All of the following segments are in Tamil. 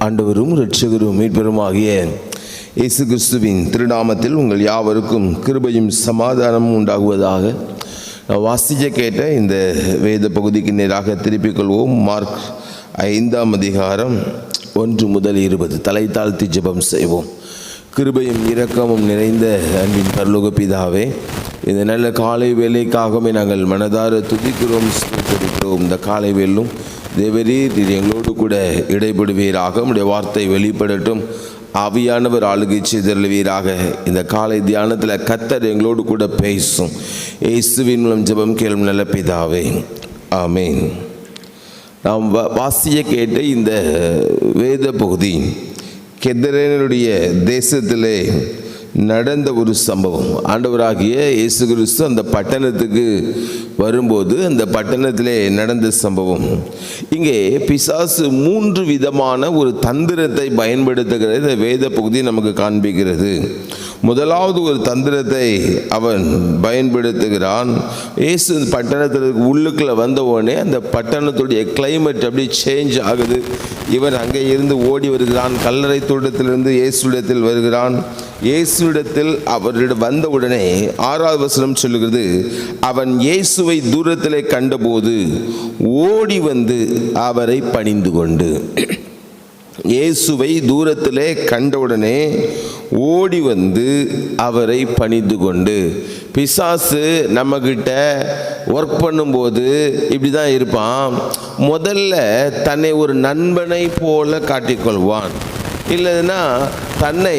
ஆண்டவரும் ரட்சகரும் மீட்பெருமாகிய இயேசு கிறிஸ்துவின் திருநாமத்தில் உங்கள் யாவருக்கும் கிருபையும் சமாதானமும் உண்டாகுவதாக வாசிக்க கேட்ட இந்த வேத பகுதிக்கு நேராக திருப்பிக் கொள்வோம். மார்க் ஐந்தாம் அதிகாரம் ஒன்று முதல் இருபது. தலை தாழ்த்தி ஜெபம் செய்வோம். கிருபையும் இரக்கமும் நிறைந்த அன்பின் பரலோக பிதாவே இந்த நல்ல காலை வேலைக்காகவே நாங்கள் மனதார துதிக்கிறோம் கொடுக்கிறோம் இந்த காலை வேலும் தேவரீர் நீர் எங்களோடு கூட இடைபடுவீராக உடைய வார்த்தை வெளிப்படட்டும். ஆவியானவர் ஆளுகை செய்தருவீராக இந்த காலை தியானத்தில் கத்தர் எங்களோடு கூட பேசும். இயேசுவின் மூலம் ஜெபம் கேளும் நல்ல பிதாவே. ஆமேன். நாம் வா- வாசிய கேட்ட இந்த வேத பகுதி கெதரனுடைய தேசத்திலே நடந்த ஒரு சம்பவம். ஆண்டவராகிய இயேசு கிறிஸ்து அந்த பட்டணத்துக்கு வரும்போது அந்த பட்டணத்திலே நடந்த சம்பவம். இங்கே பிசாசு மூன்று விதமான ஒரு தந்திரத்தை பயன்படுத்துகிற இந்த வேத பகுதி நமக்கு காண்பிக்கிறது. முதலாவது ஒரு தந்திரத்தை அவன் பயன்படுத்துகிறான். ஏசு பட்டணத்திற்கு உள்ளுக்குள்ள வந்த உடனே அந்த பட்டணத்துடைய கிளைமேட் அப்படி சேஞ்ச் ஆகுது. இவன் அங்கே இருந்து ஓடி வருகிறான். கல்லறை தோட்டத்திலிருந்து இயேசுடத்தில் வருகிறான். இயேசுடத்தில் அவரிடம் வந்தவுடனே ஆறாவது வசனம் சொல்லுகிறது அவன் இயேசுவை தூரத்திலே கண்டபோது ஓடி வந்து அவரை பணிந்து கொண்டு. இயேசுவை தூரத்திலே கண்டவுடனே ஓடி வந்து அவரை பணிந்து கொண்டு. பிசாசு நம்மக்கிட்ட ஒர்க் பண்ணும்போது இப்படி தான் இருப்பான். முதல்ல தன்னை ஒரு நண்பனை போல காட்டிக்கொள்வான். இல்லைன்னா தன்னை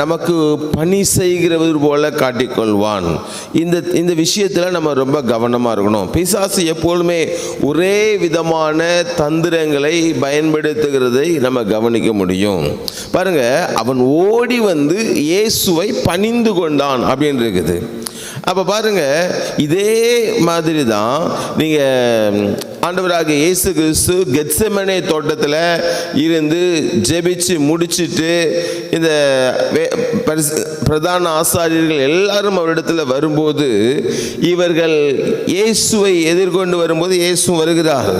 நமக்கு பணி செய்கிறவர் போல காட்டிக்கொள்வான். இந்த இந்த விஷயத்தில் நம்ம ரொம்ப கவனமாக இருக்கணும். பிசாசு எப்பொழுதுமே ஒரே விதமான தந்திரங்களை பயன்படுத்துகிறதை நம்ம கவனிக்க முடியும். பாருங்க அவன் ஓடி வந்து இயேசுவை பணிந்து கொண்டான் அப்படின்னு இருக்குது. அப்போ பாருங்க இதே மாதிரி தான் நீங்கள் ஆண்டவராக இயேசு கிறிஸ்து கெத்செமனே தோட்டத்தில் இருந்து ஜெபிச்சு முடிச்சிட்டு இந்த பிரதான ஆசாரியர்கள் எல்லாரும் அவரிடத்தில் வரும்போது இவர்கள் இயேசுவை எதிர்கொண்டு வரும்போது இயேசு வருகிறார்.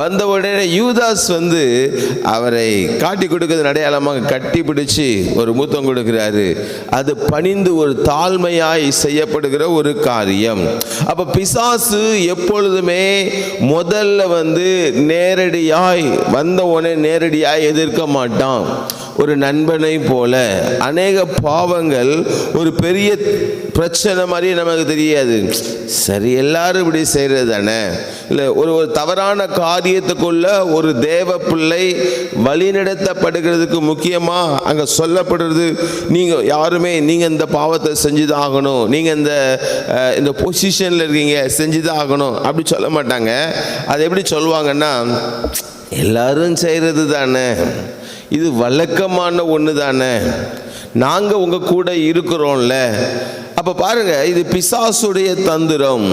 வந்த உடனே யூதாஸ் வந்து அவரை காட்டி கொடுக்கிறது அடையாளமாக கட்டி பிடிச்சு ஒரு மூத்தம் கொடுக்கிறாரு. அது பணிந்து ஒரு தாழ்மையாய் செய்யப்படுகிற ஒரு காரியம். அப்ப பிசாசு எப்பொழுதுமே முதல்ல வந்து நேரடியாய் வந்த உடனே நேரடியாய் எதிர்க்க மாட்டான். ஒரு நண்பனை போல அநேக பாவங்கள் ஒரு பெரிய பிரச்சனை மாதிரி நமக்கு தெரியாது. சரி எல்லாரும் இப்படி செய்கிறது தானே? இல்லை ஒரு ஒரு தவறான காரியத்துக்குள்ள ஒரு தேவ பிள்ளை வழிநடத்தப்படுகிறதுக்கு முக்கியமாக அங்கே சொல்லப்படுறது நீங்கள் யாருமே நீங்கள் இந்த பாவத்தை செஞ்சு தான் ஆகணும் நீங்கள் இந்த இந்த பொசிஷனில் இருக்கீங்க செஞ்சு தான் ஆகணும் அப்படி சொல்ல மாட்டாங்க. அது எப்படி சொல்லுவாங்கன்னா எல்லாரும் செய்கிறது தானே? இது வழக்கமான ஒன்று தானே நாங்கள் உங்கள் கூட இருக்கிறோம்ல. அப்போ பாருங்க இது பிசாசுடைய தந்திரம்.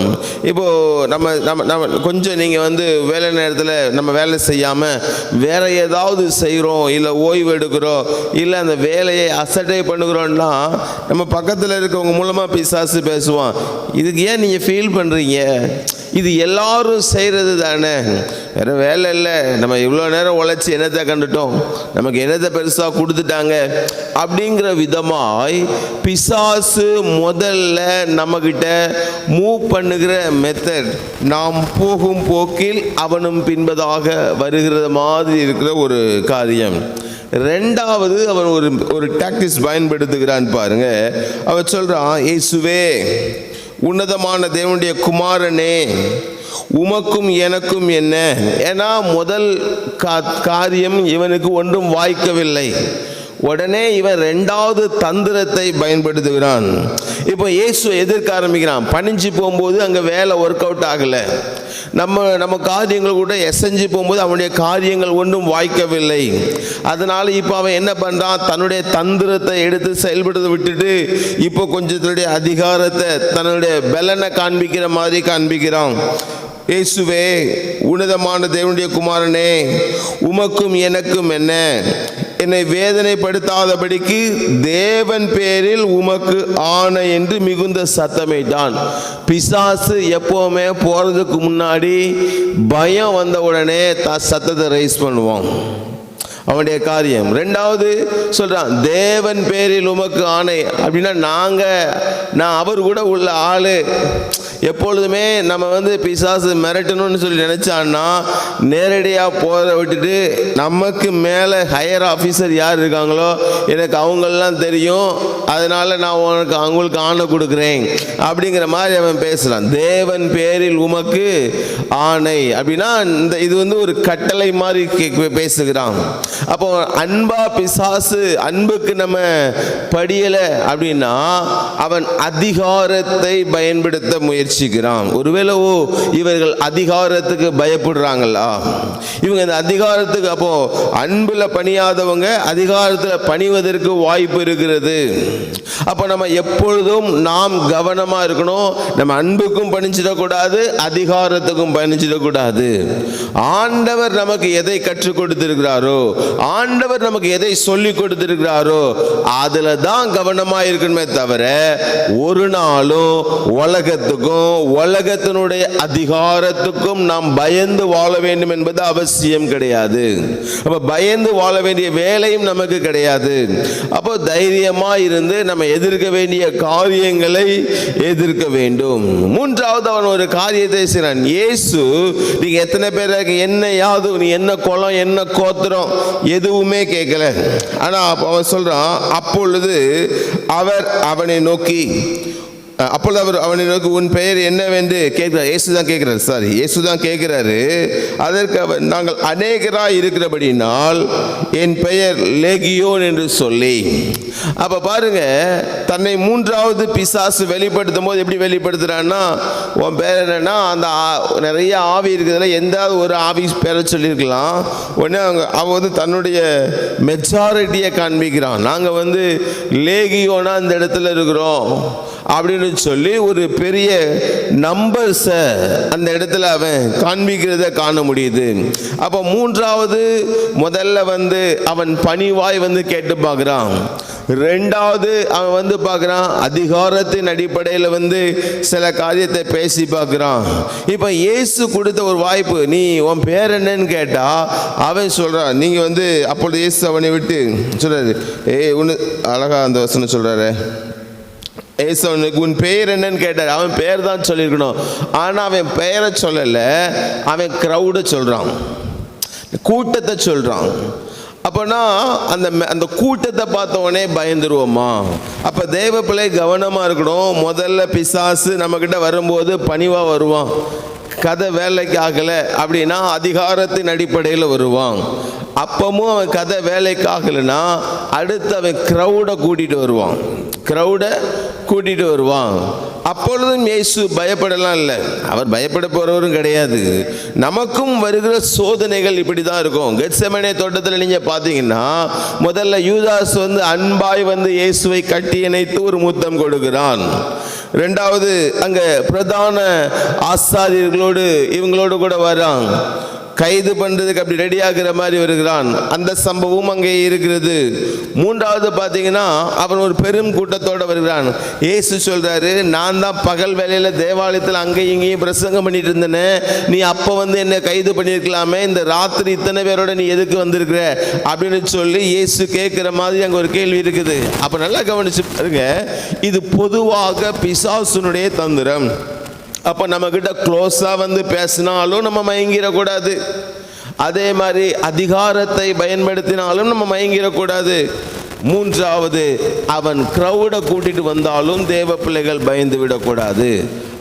இப்போ நம்ம நம்ம நம்ம கொஞ்சம் நீங்கள் வந்து வேலை நேரத்தில் நம்ம வேலை செய்யாமல் வேற ஏதாவது செய்கிறோம் இல்லை ஓய்வு எடுக்கிறோம் இல்லை அந்த வேலையை அசட்டை பண்ணுகிறோம்னா நம்ம பக்கத்தில் இருக்கவங்க மூலமாக பிசாசு பேசுவான். இதுக்கு ஏன் நீங்கள் ஃபீல் பண்ணுறீங்க இது எல்லாரும் செய்கிறது தானே? வேற வேலை இல்லை. நம்ம இவ்வளோ நேரம் உழைச்சி என்னத்தை கண்டுட்டோம்? நமக்கு என்னத்தை பெருசாக கொடுத்துட்டாங்க? அப்படிங்கிற விதமாய் பிசாசு முதல்ல நம்மக்கிட்ட மூவ் பண்ணுகிற மெத்தட் நாம் போகும் போக்கில் அவனும் பின்பதாக வருகிற மாதிரி இருக்கிற ஒரு காரியம். ரெண்டாவது அவன் ஒரு ஒரு டாக்டிஸ் பயன்படுத்துகிறான் பாருங்க. அவன் சொல்கிறான் ஏசுவே உன்னதமான தேவனுடைய குமாரனே உமக்கும் எனக்கும் என்ன? ஏன்னா முதல் கா காரியம் இவனுக்கு ஒன்றும் வாய்க்கவில்லை. உடனே இவன் ரெண்டாவது தந்திரத்தை பயன்படுத்துகிறான். இப்போ இயேசு எதிர்க்க ஆரம்பிக்கிறான். பணிஞ்சு போகும்போது அங்கே வேலை ஒர்க் அவுட் ஆகலை. நம்ம நம்ம காரியங்கள் கூட எசைஞ்சு போகும்போது அவனுடைய காரியங்கள் ஒன்றும் வாய்க்கவில்லை. அதனால இப்போ அவன் என்ன பண்ணுறான் தன்னுடைய தந்திரத்தை எடுத்து செயல்படுத்த விட்டுட்டு இப்போ கொஞ்சம் தன்னுடைய அதிகாரத்தை தன்னுடைய பலனை காண்பிக்கிற மாதிரி காண்பிக்கிறான். இயேசுவே உன்னதமான தேவனுடைய குமாரனே உமக்கும் எனக்கும் என்ன? என்னை வேதனைப்படுத்தாதபடிக்கு தேவன் பேரில் உமக்கு ஆணை என்று மிகுந்த சத்தமிட்டான். பிசாசு எப்போவுமே போகிறதுக்கு முன்னாடி பயம் வந்த உடனே த சத்தத்தை ரைஸ் பண்ணுவான். அவனுடைய காரியம். ரெண்டாவது சொல்கிறான் தேவன் பேரில் உமக்கு ஆணை. அப்படின்னா நாங்க நான் அவர் கூட உள்ள ஆளு. எப்பொழுதுமே நம்ம வந்து பிசாசு மிரட்டணும்னு சொல்லி நினைச்சான்னா நேரடியாக போகிற விட்டுட்டு நமக்கு மேலே ஹையர் ஆஃபீஸர் யார் இருக்காங்களோ எனக்கு அவங்களெலாம் தெரியும். அதனால நான் உனக்கு அவங்களுக்கு ஆணை கொடுக்குறேன். அப்படிங்கிற மாதிரி அவன் பேசுகிறான் தேவன் பேரில் உமக்கு ஆணை. அப்படின்னா இந்த இது வந்து ஒரு கட்டளை மாதிரி கே- பேசுகிறான். அப்போ அன்பா பிசாசு அன்புக்கு நம்ம படியலை அப்படின்னா அவன் அதிகாரத்தை பயன்படுத்த முயற்சி முயற்சிக்கிறான். ஒருவேளை ஓ இவர்கள் அதிகாரத்துக்கு பயப்படுறாங்களா? இவங்க இந்த அதிகாரத்துக்கு அப்போ அன்புல பணியாதவங்க அதிகாரத்தில் பணிவதற்கு வாய்ப்பு இருக்கிறது. அப்போ நம்ம எப்பொழுதும் நாம் கவனமா இருக்கணும். நம்ம அன்புக்கும் பணிச்சிடக்கூடாது அதிகாரத்துக்கும் பணிச்சிடக்கூடாது ஆண்டவர் நமக்கு எதை கற்றுக் கொடுத்திருக்கிறாரோ ஆண்டவர் நமக்கு எதை சொல்லி கொடுத்திருக்கிறாரோ அதுல தான் கவனமா இருக்கணுமே தவிர ஒரு நாளும் உலகத்துக்கும் உலகத்தினுடைய அதிகாரத்துக்கும் நாம் பயந்து வாழ வேண்டும் என்பது அவசியம் கிடையாது. அப்ப பயந்து வாழ வேண்டிய வேலையும் நமக்கு கிடையாது. அப்போ தைரியமா இருந்து நம்ம எதிர்க்க வேண்டிய காரியங்களை எதிர்க்க வேண்டும். மூன்றாவது அவன் ஒரு காரியத்தை செய்கிறான். இயேசு நீங்க எத்தனை பேர் என்ன யாது நீ என்ன குளம் என்ன கோத்திரம் எதுவுமே கேட்கல. ஆனா அவன் சொல்றான் அப்பொழுது அவர் அவனை நோக்கி அப்பொழுது அவர் அவனை உன் பெயர் என்னவென்று கேட்கிறார் இயேசு தான் கேட்கிறார். சாரி இயேசு தான் கேட்கிறாரு. அதற்கு அவர் நாங்கள் அநேகராக இருக்கிறபடினால் என் பெயர் லேகியோன் என்று சொல்லி. அப்போ பாருங்க தன்னை மூன்றாவது பிசாசு வெளிப்படுத்தும் போது எப்படி வெளிப்படுத்துகிறான்னா உன் பேர் என்னன்னா அந்த ஆ- நிறைய ஆவி இருக்கிறதுல எந்த ஒரு ஆவி பேரை சொல்லியிருக்கலாம். உடனே அவங்க அவன் வந்து தன்னுடைய மெஜாரிட்டியை காண்பிக்கிறான். நாங்கள் வந்து லேகியோனா அந்த இடத்துல இருக்கிறோம். அப்படின்னு சொல்லி ஒரு பெரிய நம்பர்ஸை அந்த இடத்துல அவன் காண்பிக்கிறத காண முடியுது. அப்போ மூன்றாவது முதல்ல வந்து அவன் பணிவாய் வந்து கேட்டு பார்க்குறான். ரெண்டாவது அவன் வந்து பார்க்குறான் அதிகாரத்தின் அடிப்படையில் வந்து சில காரியத்தை பேசி பார்க்குறான். இப்போ இயேசு கொடுத்த ஒரு வாய்ப்பு நீ உன் பேர் என்னன்னு கேட்டால் அவன் சொல்கிறான் நீங்கள் வந்து அப்பொழுது இயேசு அவனை விட்டு சொல்கிறாரு ஏய் ஒன்று அழகா அந்த வசனம் சொல்கிறாரு ஏசவனுக்கு உன் பெயர் என்னன்னு கேட்டார். அவன் பெயர் தான் சொல்லியிருக்கணும். ஆனால் அவன் பெயரை சொல்லலை. அவன் க்ரௌடை சொல்கிறான் கூட்டத்தை சொல்கிறான் அப்போனா அந்த அந்த கூட்டத்தை பார்த்தவொடனே பயந்துருவோமா? அப்போ தேவ பிள்ளை கவனமாக இருக்கணும். முதல்ல பிசாசு நம்மக்கிட்ட வரும்போது பணிவாக வருவான். கதை வேலைக்கு ஆகலை அப்படின்னா அதிகாரத்தின் அடிப்படையில் வருவான். அப்பமும் அவன் கதை வேலைக்கு ஆகலைன்னா அடுத்து அவன் க்ரௌடை கூட்டிகிட்டு வருவான். க்ரௌடை கூட்டிகிட்டு வருவான். அப்பொழுதும் இயேசு பயப்படலாம் இல்லை. அவர் பயப்பட போகிறவரும் கிடையாது. நமக்கும் வருகிற சோதனைகள் இப்படி தான் இருக்கும். கெட்செமனே தோட்டத்தில் நீங்கள் பார்த்தீங்கன்னா முதல்ல யூதாஸ் வந்து அன்பாய் வந்து இயேசுவை கட்டி இணைத்து ஒரு முத்தம் கொடுக்கிறான். ரெண்டாவது அங்கே பிரதான ஆசாரியர்களோடு இவங்களோடு கூட வரான் கைது பண்ணுறதுக்கு அப்படி ரெடி ஆகுற மாதிரி வருகிறான். அந்த சம்பவம் அங்கே இருக்கிறது. மூன்றாவது பார்த்தீங்கன்னா அவன் ஒரு பெரும் கூட்டத்தோடு வருகிறான். இயேசு சொல்கிறாரு நான் தான் பகல் வேலையில் தேவாலயத்தில் அங்கேயும் இங்கேயும் பிரசங்கம் பண்ணிட்டு இருந்தேனே. நீ அப்போ வந்து என்னை கைது பண்ணியிருக்கலாமே? இந்த ராத்திரி இத்தனை பேரோட நீ எதுக்கு வந்திருக்கிற? அப்படின்னு சொல்லி இயேசு கேட்குற மாதிரி அங்கே ஒரு கேள்வி இருக்குது. அப்போ நல்லா கவனிச்சு பாருங்க. இது பொதுவாக பிசாசுனுடைய தந்திரம். அப்போ நம்மக்கிட்ட க்ளோஸாக வந்து பேசினாலும் நம்ம மயங்கிடக்கூடாது அதே மாதிரி அதிகாரத்தை பயன்படுத்தினாலும் நம்ம மயங்கிடக்கூடாது மூன்றாவது அவன் கிரௌட கூட்டிட்டு வந்தாலும் தேவ பிள்ளைகள் பயந்து விடக்கூடாது.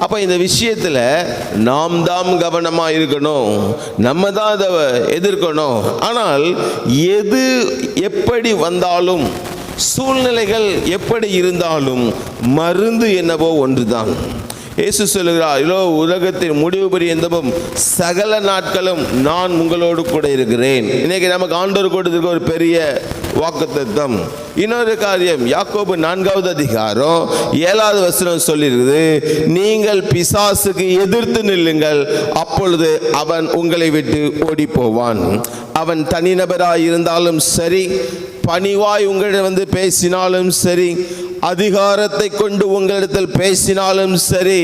அப்போ இந்த விஷயத்தில் நாம் தான் கவனமாக இருக்கணும். நம்ம தான் அதை எதிர்க்கணும். ஆனால் எது எப்படி வந்தாலும் சூழ்நிலைகள் எப்படி இருந்தாலும் மருந்து என்னவோ ஒன்று தான் இயேசு சொல்லுகிறார் இதோ உலகத்தின் முடிவு பரியந்தமும் சகல நாட்களும் நான் உங்களோடு கூட இருக்கிறேன். இன்னைக்கு நமக்கு ஆண்டோர் கொடுத்திருக்க ஒரு பெரிய வாக்குத்தம் இன்னொரு காரியம் யாக்கோபு நான்காவது அதிகாரம் ஏழாவது வசனம் சொல்லியிருக்குது நீங்கள் பிசாசுக்கு எதிர்த்து நில்லுங்கள் அப்பொழுது அவன் உங்களை விட்டு ஓடி போவான் அவன் தனிநபராக இருந்தாலும் சரி பணிவாய் உங்களிடம் வந்து பேசினாலும் சரி அதிகாரத்தை கொண்டு உங்களிடத்தில் பேசினாலும் சரி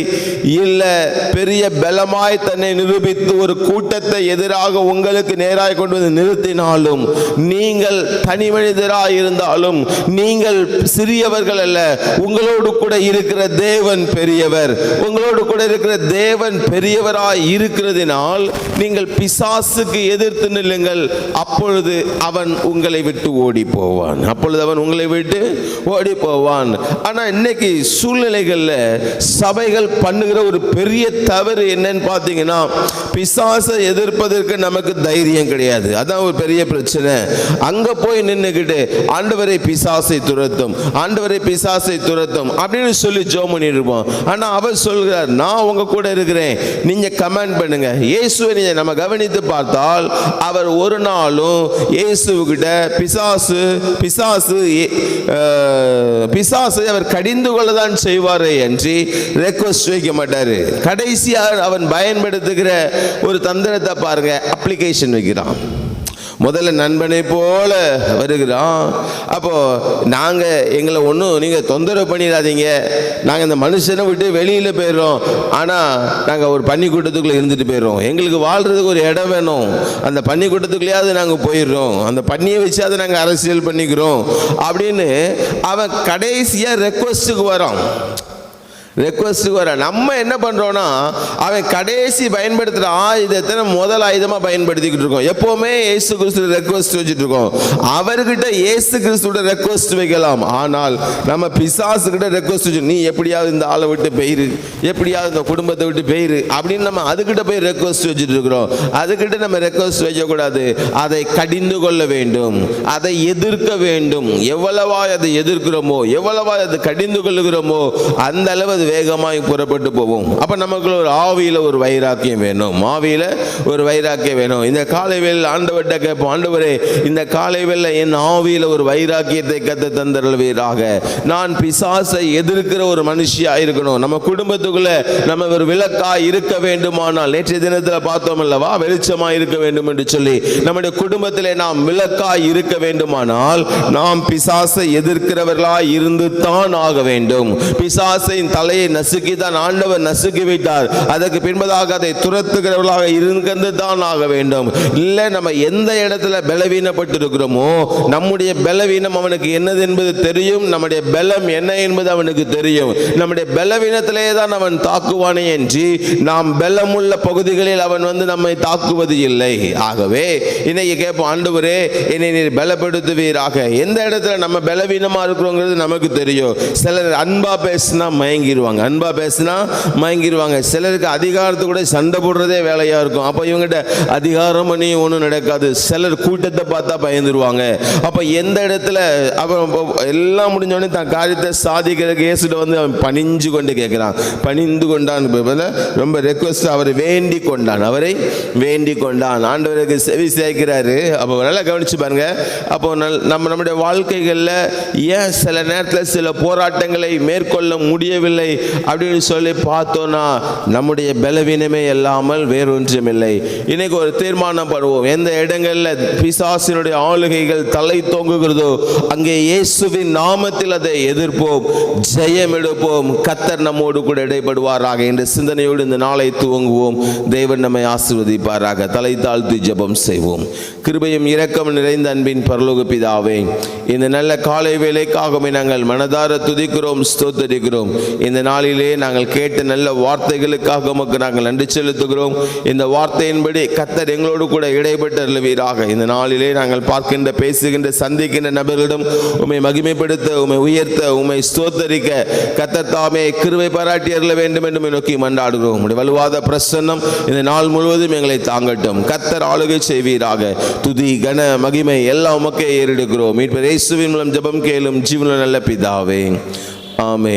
இல்லை பெரிய பலமாய் தன்னை நிரூபித்து ஒரு கூட்டத்தை எதிராக உங்களுக்கு நேராக கொண்டு வந்து நிறுத்தினாலும் நீங்கள் தனி மனிதராக இருந்தாலும் நீங்கள் சிறியவர்கள் அல்ல உங்களோடு கூட இருக்கிற தேவன் பெரியவர் உங்களோடு கூட இருக்கிற தேவன் பெரியவராய் இருக்கிறதினால் நீங்கள் பிசாசுக்கு எதிர்த்து நில்லுங்கள் அப்பொழுது அவன் உங்களை விட்டு ஓடி போவான் அப்பொழுது அவன் உங்களை விட்டு ஓடி போவான் ஆனால் இன்னைக்கு சூழ்நிலைகள்ல சபைகள் பண்ணுகிற ஒரு பெரிய தவறு என்னன்னு பார்த்தீங்கன்னா பிசாசை எதிர்ப்பதற்கு நமக்கு தைரியம் கிடையாது. அதான் ஒரு பெரிய பிரச்சனை. அங்க போய் நின்றுக்கிட்டு ஆண்டவரை பிசாசை துரத்தும். ஆண்டவரை பிசாசை துரத்தும். அப்படின்னு சொல்லி ஜோ பண்ணிட்டு ஆனால் அவர் சொல்கிறார் நான் உங்க கூட இருக்கிறேன். நீங்க கமெண்ட் பண்ணுங்க. இயேசுவை நீங்க நம்ம கவனித்து பார்த்தால் அவர் ஒரு நாளும் இயேசுகிட்ட பிசாசு பிசாசு ஏ- பிசாசை அவர் கடிந்து கொள்ளதான் செய்வாரே என்று ரெக்வஸ்ட் வைக்க மாட்டாரு. கடைசியாக அவன் பயன்படுத்துகிற ஒரு தந்திரத்தை பாருங்க அப்ளிகேஷன் வைக்கிறான். முதல்ல நண்பனை போல வருகிறோம் அப்போ நாங்க எங்களை ஒன்றும் நீங்க தொந்தரவு பண்ணிடாதீங்க. நாங்க இந்த மனுஷனை விட்டு வெளியில போயிடுறோம். ஆனா நாங்க ஒரு பன்னிக்கூட்டத்துக்குள்ள இருந்துட்டு போயிடுறோம். எங்களுக்கு வாழ்றதுக்கு ஒரு இடம் வேணும். அந்த பன்னிக்கூட்டத்துக்குள்ளேயாவது நாங்க போயிடுறோம். அந்த பன்னியை வச்சாவது நாங்க அரசியல் பண்ணிக்கிறோம். அப்படின்னு அவன் கடைசியா ரெக்வஸ்ட்டுக்கு வரான். ரெக்வஸ்ட்டுக்கு வர நம்ம என்ன பண்ணுறோன்னா அவன் கடைசி பயன்படுத்துகிற ஆயுதத்தை நம்ம முதல் ஆயுதமாக பயன்படுத்திக்கிட்டு இருக்கோம். எப்போவுமே ஏசு கிறிஸ்து ரெக்வஸ்ட் வச்சுட்டு இருக்கோம். அவர்கிட்ட ஏசு கிறிஸ்துவோட ரெக்வஸ்ட் வைக்கலாம். ஆனால் நம்ம பிசாசுக்கிட்ட ரெக்வஸ்ட் வச்சு நீ எப்படியாவது இந்த ஆளை விட்டு போயிரு. எப்படியாவது இந்த குடும்பத்தை விட்டு போயிரு. அப்படின்னு நம்ம அதுக்கிட்ட போய் ரெக்வஸ்ட் வச்சுட்டு இருக்கிறோம். அதுக்கிட்ட நம்ம ரெக்வஸ்ட் வைக்கக்கூடாது. அதை கடிந்து கொள்ள வேண்டும். அதை எதிர்க்க வேண்டும். எவ்வளவா அதை எதிர்க்கிறோமோ எவ்வளவா அதை கடிந்து கொள்ளுகிறோமோ அந்த அளவு அது வேகமாய் புறப்பட்டு போவோம். அப்ப நமக்குள்ள ஒரு ஆவியில ஒரு வைராக்கியம் வேணும். ஆவியில ஒரு வைராக்கியம் வேணும். இந்த காலை வேளையில் ஆண்டவர்கிட்ட கேட்போம் ஆண்டவரே இந்த காலை வேளையில் என் ஆவியில ஒரு வைராக்கியத்தை கத்த தந்தருள்வீராக. நான் பிசாசை எதிர்க்கிற ஒரு மனுஷியா இருக்கணும். நம்ம குடும்பத்துக்குள்ள நம்ம ஒரு விளக்கா இருக்க வேண்டுமானால் நேற்றைய தினத்தில் பார்த்தோம் அல்லவா வெளிச்சமா இருக்க வேண்டும் என்று சொல்லி நம்முடைய குடும்பத்திலே நாம் விளக்கா இருக்க வேண்டுமானால் நாம் பிசாசை எதிர்க்கிறவர்களாய் இருந்து தான் ஆக வேண்டும். பிசாசின் தலையை நசுக்கி தான் ஆண்டவர் நசுக்கி விட்டார் அதற்கு பின்பதாக அதை துரத்துகிறவர்களாக இருந்து தான் ஆக வேண்டும். இல்லை நம்ம எந்த இடத்துல பலவீனப்பட்டிருக்கிறோமோ நம்முடைய பலவீனம் அவனுக்கு என்னது என்பது தெரியும். நம்முடைய பலம் என்ன என்பது அவனுக்கு தெரியும். நம்முடைய பலவீனத்திலே தான் அவன் தாக்குவானே என்று நாம் பலமுள்ள பகுதிகளில் அவன் வந்து நம்மை தாக்குவது இல்லை. ஆகவே இன்னைக்கு கேட்போம் ஆண்டவரே என்னை நீர் பலப்படுத்துவீராக. எந்த இடத்துல நம்ம பலவீனமாக இருக்கிறோங்கிறது நமக்கு தெரியும். சிலர் அன்பா பேசினா மயங்கிடுவாங்க அன்பாக பேசினா மயங்கிடுவாங்க சிலருக்கு அதிகாரத்து கூட சண்டை போடுறதே வேலையாக இருக்கும். அப்போ இவங்ககிட்ட அதிகாரம் பண்ணி ஒன்றும் நடக்காது. சிலர் கூட்டத்தை பார்த்தா பயந்துருவாங்க. அப்போ எந்த இடத்துல அப்புறம் எல்லாம் முடிஞ்சோடனே தன் காரியத்தை சாதிக்கிறதுக்கு இயேசுட்ட வந்து அவன் பணிஞ்சு கொண்டு கேட்குறான் பணிந்து கொண்டான். ரொம்ப ரெக்வஸ்ட் அவரை வேண்டி கொண்டான். அவரை வேண்டி கொண்டான். ஆண்டவருக்கு செவி சேர்க்கிறாரு. அப்போ நல்லா கவனிச்சு பாருங்க. அப்போ நல் நம்ம நம்முடைய வாழ்க்கைகளில் ஏன் சில நேரத்தில் சில போராட்டங்களை மேற்கொள்ள முடியவில்லை அப்படின்னு சொல்லி பார்த்தோன்னா நம்முடைய பலவீனமே இல்லாமல் வேறொன்றுமில்லை. இன்னைக்கு ஒரு தீர்மானம் பண்ணுவோம் எந்த இடங்களில் பிசாசினுடைய ஆளுகைகள் தலை தொங்குகிறதோ அங்கே இயேசுவின் நாமத்தில் அதை எதிர்ப்போம். ஜெயம் எடுப்போம் கத்தர் நம்மோடு கூட இடைப்படுவாராக என்ற சிந்தனையோடு இந்த நாளை துவங்குவோம். தேவன் நம்மை ஆசிர்வதிப்பாராக. தலை தாழ்த்தி ஜபம் செய்வோம். கிருபையும் இரக்கம் நிறைந்த அன்பின் பரலோக பிதாவே இந்த நல்ல காலை வேலைக்காகவே நாங்கள் மனதார துதிக்கிறோம் ஸ்தோத்தரிக்கிறோம். இந்த இந்த நாளிலே நாங்கள் கேட்ட நல்ல வார்த்தைகளுக்காக உமக்கு நாங்கள் நன்றி செலுத்துகிறோம். இந்த வார்த்தையின்படி கத்தர் எங்களோடு கூட இடைப்பட்டு வீராக இந்த நாளிலே நாங்கள் பார்க்கின்ற பேசுகின்ற சந்திக்கின்ற நபர்களிடம் உம்மை மகிமைப்படுத்த உம்மை உயர்த்த உம்மை ஸ்தோத்தரிக்க கத்தர் தாமே கிருவை பாராட்டி அருள வேண்டும் என்று நோக்கி மன்றாடுகிறோம். உம்முடைய வலுவாத பிரசன்னம் இந்த நாள் முழுவதும் எங்களை தாங்கட்டும். கத்தர் ஆளுகை செய்வீராக. துதி கன மகிமை எல்லாம் உமக்கே ஏறெடுக்கிறோம் மீட்பர் இயேசுவின் மூலம் ஜெபம் கேளும் ஜீவன நல்ல பிதாவே. ஆமே